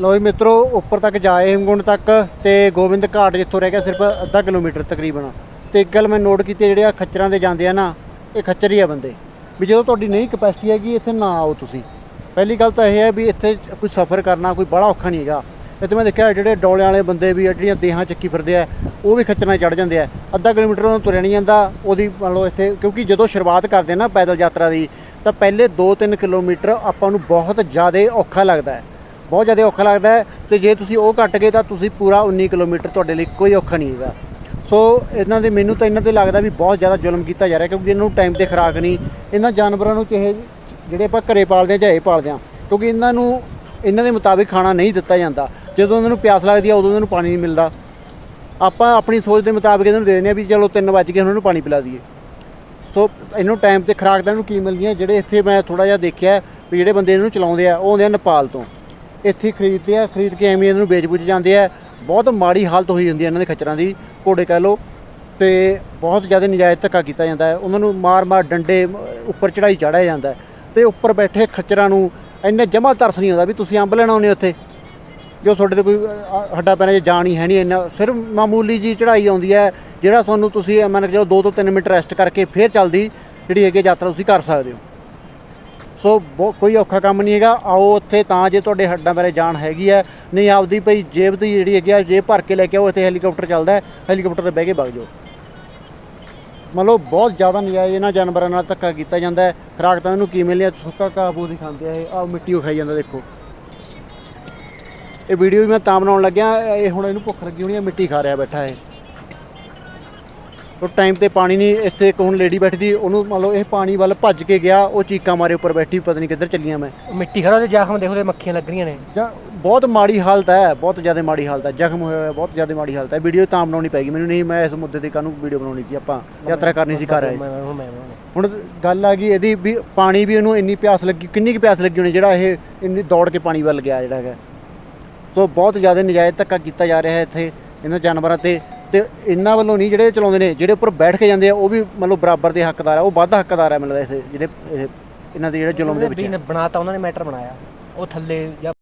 ਲੋ ਜੀ ਮਿੱਤਰੋ ਉੱਪਰ ਤੱਕ ਜਾਏ ਹੇਮਕੁੰਡ ਤੱਕ ਤੇ ਗੋਬਿੰਦ ਘਾਟ ਜਿੱਥੋਂ ਰਹਿ ਗਿਆ ਸਿਰਫ ਅੱਧਾ ਕਿਲੋਮੀਟਰ ਤਕਰੀਬਨ। ਤੇ ਇੱਕ ਗੱਲ ਮੈਂ ਨੋਟ ਕੀਤੀ ਜਿਹੜੇ ਆ ਖੱਚਰਾਂ ਦੇ ਜਾਂਦੇ ਆ ਨਾ ਇਹ ਖੱਚਰ ਹੀ ਆ ਬੰਦੇ। ਵੀ ਜਦੋਂ ਤੁਹਾਡੀ ਨਹੀਂ ਕਪੈਸਿਟੀ ਹੈਗੀ ਇੱਥੇ ਨਾ ਆਓ ਤੁਸੀਂ। ਪਹਿਲੀ ਗੱਲ ਤਾਂ ਇਹ ਹੈ ਵੀ ਇੱਥੇ ਕੋਈ ਸਫ਼ਰ ਕਰਨਾ ਕੋਈ ਬੜਾ ਔਖਾ ਨਹੀਂ ਹੈਗਾ। ਇੱਥੇ ਮੈਂ ਦੇਖਿਆ ਜਿਹੜੇ ਡੋਲਿਆਂ ਵਾਲੇ ਬੰਦੇ ਵੀ ਆ, ਜਿਹੜੀਆਂ ਦੇਹਾਂ ਚੱਕੀ ਫਿਰਦੇ ਆ ਉਹ ਵੀ ਖੱਚਰਾਂ ਚੜ ਜਾਂਦੇ ਆ। ਅੱਧਾ ਕਿਲੋਮੀਟਰ ਉਹਨਾਂ ਤੁਰਿਆ ਨਹੀਂ ਜਾਂਦਾ ਉਹਦੀ ਮੰਨ ਲਓ ਇੱਥੇ ਕਿਉਂਕਿ ਜਦੋਂ ਸ਼ੁਰੂਆਤ ਕਰਦੇ ਨਾ ਪੈਦਲ ਯਾਤਰਾ ਦੀ ਤਾਂ ਪਹਿਲੇ 2-3 ਕਿਲੋਮੀਟਰ ਆਪਾਂ ਨੂੰ ਬਹੁਤ ਜ਼ਿਆਦਾ ਔਖਾ ਲੱਗਦਾ ਹੈ। ਬਹੁਤ ਜ਼ਿਆਦਾ ਔਖਾ ਲੱਗਦਾ ਹੈ ਤੇ ਜੇ ਤੁਸੀਂ ਉਹ ਕੱਟ ਗਏ ਤਾਂ ਤੁਸੀਂ ਪੂਰਾ 19 ਕਿਲੋਮੀਟਰ ਤੁਹਾਡੇ ਲਈ ਕੋਈ ਔਖਾ ਨਹੀਂ ਹੈਗਾ। ਸੋ ਇਹਨਾਂ ਦੇ ਮੈਨੂੰ ਤਾਂ ਇਹਨਾਂ ਤੇ ਲੱਗਦਾ ਵੀ ਬਹੁਤ ਜ਼ਿਆਦਾ ਜ਼ੁਲਮ ਕੀਤਾ ਜਾ ਰਿਹਾ ਕਿਉਂਕਿ ਇਹਨਾਂ ਨੂੰ ਟਾਈਮ ਤੇ ਖੁਰਾਕ ਨਹੀਂ, ਇਹਨਾਂ ਜਾਨਵਰਾਂ ਨੂੰ ਚਾਹੇ ਜਿਹੜੇ ਆਪਾਂ ਘਰੇ ਪਾਲਦੇ ਆ ਚਾਹੇ ਪਾਲਦੇ ਆ ਕਿਉਂਕਿ ਇਹਨਾਂ ਨੂੰ ਇਹਨਾਂ ਦੇ ਮੁਤਾਬਿਕ ਖਾਣਾ ਨਹੀਂ ਦਿੱਤਾ ਜਾਂਦਾ। ਜਦੋਂ ਉਹਨਾਂ ਨੂੰ ਪਿਆਸ ਲੱਗਦੀ ਆ, ਉਦੋਂ ਉਹਨਾਂ ਨੂੰ ਪਾਣੀ ਨਹੀਂ ਮਿਲਦਾ। ਆਪਾਂ ਆਪਣੀ ਸੋਚ ਦੇ ਮੁਤਾਬਿਕ ਇਹਨਾਂ ਨੂੰ ਦੇ ਦਿੰਦੇ ਆ ਵੀ ਚਲੋ 3 ਵਜੇ ਗਏ ਉਹਨਾਂ ਨੂੰ ਪਾਣੀ ਪਿਲਾ ਦਈਏ। ਸੋ ਇਹਨੂੰ ਟਾਈਮ ਤੇ ਖੁਰਾਕ ਤਾਂ ਇਹਨੂੰ ਕੀ ਮਿਲਦੀ ਹੈ? ਜਿਹੜੇ ਇੱਥੇ ਮੈਂ ਥੋੜਾ ਜਿਹਾ ਦੇਖਿਆ ਵੀ ਜਿਹੜੇ ਬੰਦੇ ਇਹਨੂੰ ਚਲਾਉਂਦੇ ਆ, ਉਹ ਆਉਂਦੇ ਆ ਨੇਪਾਲ ਤੋਂ। ਇੱਥੇ ਖਰੀਦਦੇ ਆ ਖਰੀਦ ਕੇ ਐਵੇਂ ਇਹਨਾਂ ਨੂੰ ਵੇਚ-ਬੁੱਝ ਜਾਂਦੇ ਆ। ਬਹੁਤ ਮਾੜੀ ਹਾਲਤ ਹੋਈ ਹੁੰਦੀ ਹੈ ਇਹਨਾਂ ਦੇ ਖੱਚਰਾਂ ਦੀ ਘੋੜੇ ਕਹਿ ਲਓ। ਤੇ ਬਹੁਤ ਜ਼ਿਆਦਾ ਨਜਾਇਜ਼ ਧੱਕਾ ਕੀਤਾ ਜਾਂਦਾ ਹੈ। ਉਹਨਾਂ ਨੂੰ ਮਾਰ-ਮਾਰ ਡੰਡੇ ਉੱਪਰ ਚੜਾਈ ਚਾੜਿਆ ਜਾਂਦਾ ਹੈ। ਤੇ ਉੱਪਰ ਬੈਠੇ ਖੱਚਰਾਂ ਨੂੰ ਇੰਨੇ ਜਮਾ ਤਰਸ ਨਹੀਂ ਆਉਂਦਾ ਵੀ ਤੁਸੀਂ ਅੰਬ ਲੈਣ ਆਉਂਦੇ ਹੋ ਉੱਥੇ ਜੋ ਤੁਹਾਡੇ ਤੇ ਕੋਈ ਅ, ਹੱਡਾ ਪੈਣਾ ਜੇ ਜਾਣ ਹੀ ਹੈ ਨਹੀਂ ਇੰਨਾ। ਸਿਰਫ ਮਾਮੂਲੀ ਜੀ ਚੜਾਈ ਆਉਂਦੀ ਹੈ ਜਿਹੜਾ ਤੁਹਾਨੂੰ ਤੁਸੀਂ ਅ, ਮੰਨ ਕੇ ਚਲੋ 2 ਤੋਂ 3 ਮਿੰਟ ਰੈਸਟ ਕਰਕੇ ਫੇਰ ਚੱਲਦੀ ਜਿਹੜੀ ਹੈਗੀ ਯਾਤਰਾ ਤੁਸੀਂ ਕਰ ਸਕਦੇ ਹੋ। ਸੋ ਬਹੁ- ਕੋਈ ਔਖਾ ਕੰਮ ਨਹੀਂ ਹੈਗਾ। ਆਓ ਉੱਥੇ ਤਾਂ ਜੇ ਤੁਹਾਡੇ ਹੱਡਾਂ ਬਾਰੇ ਜਾਣ ਹੈਗੀ ਹੈ, ਨਹੀਂ ਆਪਦੀ ਭਈ ਜੇਬ ਦੀ ਜਿਹੜੀ ਹੈਗੀ ਆ, ਜੇਬ ਭਰ ਕੇ ਲੈ ਕੇ ਆਓ, ਇੱਥੇ ਹੈਲੀਕਾਪਟਰ ਚੱਲਦਾ ਹੈ, ਹੈਲੀਕਾਪਟਰ ਤੇ ਬਹਿ ਕੇ ਵਗ ਜਾਓ। ਮਤਲਬ ਬਹੁਤ ਜ਼ਿਆਦਾ ਨਜਾਇਜ਼ ਇਹਨਾਂ ਜਾਨਵਰਾਂ ਨਾਲ ਧੱਕਾ ਕੀਤਾ ਜਾਂਦਾ ਹੈ। ਖੁਰਾਕ ਤਾਂ ਇਹਨੂੰ ਕੀ ਮਿਲਿਆ ਸੁੱਕਾ ਘਾਹ ਫੂਸ ਹੀ ਖਾਂਦੇ ਆ ਇਹ। ਆ ਮਿੱਟੀ ਉਹ ਖਾਈ ਜਾਂਦਾ, ਦੇਖੋ। ਇਹ ਵੀਡੀਓ ਵੀ ਮੈਂ ਤਾਂ ਬਣਾਉਣ ਲੱਗਿਆ, ਇਹ ਹੁਣ ਇਹਨੂੰ ਭੁੱਖ ਲੱਗੀ ਹੋਣੀ ਹੈ, ਮਿੱਟੀ ਖਾ ਰਿਹਾ ਬੈਠਾ ਇਹ। ਉਹ ਟਾਈਮ ਤੇ ਪਾਣੀ ਨਹੀਂ ਇੱਥੇ ਇੱਕ ਹੁਣ ਲੇਡੀ ਬੈਠੀ ਸੀ ਉਹਨੂੰ ਮੰਨ ਲਓ ਇਹ ਪਾਣੀ ਵੱਲ ਭੱਜ ਕੇ ਗਿਆ ਉਹ ਚੀਕਾਂ ਮਾਰੇ ਉੱਪਰ ਬੈਠੀ ਪਤਾ ਨਹੀਂ ਕਿੱਧਰ ਚੱਲੀਆਂ ਮੈਂ। ਮਿੱਟੀ ਖੜਾ ਤੇ ਜ਼ਖਮ ਦੇਖੋ ਤੇ ਮੱਖੀਆਂ ਲੱਗ ਰਹੀਆਂ ਨੇ। ਜਾਂ ਬਹੁਤ ਮਾੜੀ ਹਾਲਤ ਹੈ ਬਹੁਤ ਜ਼ਿਆਦਾ ਮਾੜੀ ਹਾਲਤ ਹੈ ਜ਼ਖਮ ਹੋਇਆ ਹੋਇਆ ਬਹੁਤ ਜ਼ਿਆਦਾ ਮਾੜੀ ਹਾਲਤ ਹੈ। ਵੀਡੀਓ ਤਾਂ ਬਣਾਉਣੀ ਪੈਗੀ ਮੈਨੂੰ ਨਹੀਂ ਮੈਂ ਇਸ ਮੁੱਦੇ ਤੇ ਕਾਹਨੂੰ ਵੀਡੀਓ ਬਣਾਉਣੀ ਸੀ ਆਪਾਂ ਯਾਤਰਾ ਕਰਨੀ ਸੀ ਮੈਂ ਬਣਾਉਣੇ ਹੁਣ ਗੱਲ ਆ ਗਈ ਇਹਦੀ ਵੀ ਪਾਣੀ ਵੀ ਉਹਨੂੰ ਇੰਨੀ ਪਿਆਸ ਲੱਗੀ ਕਿੰਨੀ ਕੁ ਪਿਆਸ ਲੱਗੀ ਹੋਣੀ ਜਿਹੜਾ ਇਹ ਇੰਨੀ ਦੌੜ ਕੇ ਪਾਣੀ ਵੱਲ ਗਿਆ ਜਿਹੜਾ ਹੈਗਾ। ਸੋ ਬਹੁਤ ਜ਼ਿਆਦਾ ਨਜਾਇਜ਼ ਧੱਕਾ ਕੀਤਾ ਜਾ ਰਿਹਾ ਹੈ ਇੱਥੇ ਇਹਨਾਂ ਜਾਨਵਰਾਂ ਤੇ। ਤੇ ਇਹਨਾਂ ਵੱਲੋਂ ਨਹੀਂ ਜਿਹੜੇ ਚਲਾਉਂਦੇ ਨੇ ਜਿਹੜੇ ਉੱਪਰ ਬੈਠ ਕੇ ਜਾਂਦੇ ਆ ਉਹ ਵੀ ਮਤਲਬ ਬਰਾਬਰ ਦੇ ਹੱਕਦਾਰ ਆ ਉਹ ਵੱਧ ਹੱਕਦਾਰ ਆ ਲੱਗਦਾ ਇਸ ਜਿਹੜੇ ਇਹ- ਇਹਨਾਂ ਦੇ ਜਿਹੜੇ ਜ਼ੁਲਮ ਦੇ ਵਿੱਚ ਵੀ ਬਣਾਤਾ ਉਹਨਾਂ ਨੇ ਮੈਟਰ ਬਣਾਇਆ। ਉਹ ਥੱਲੇ ਜਾਂ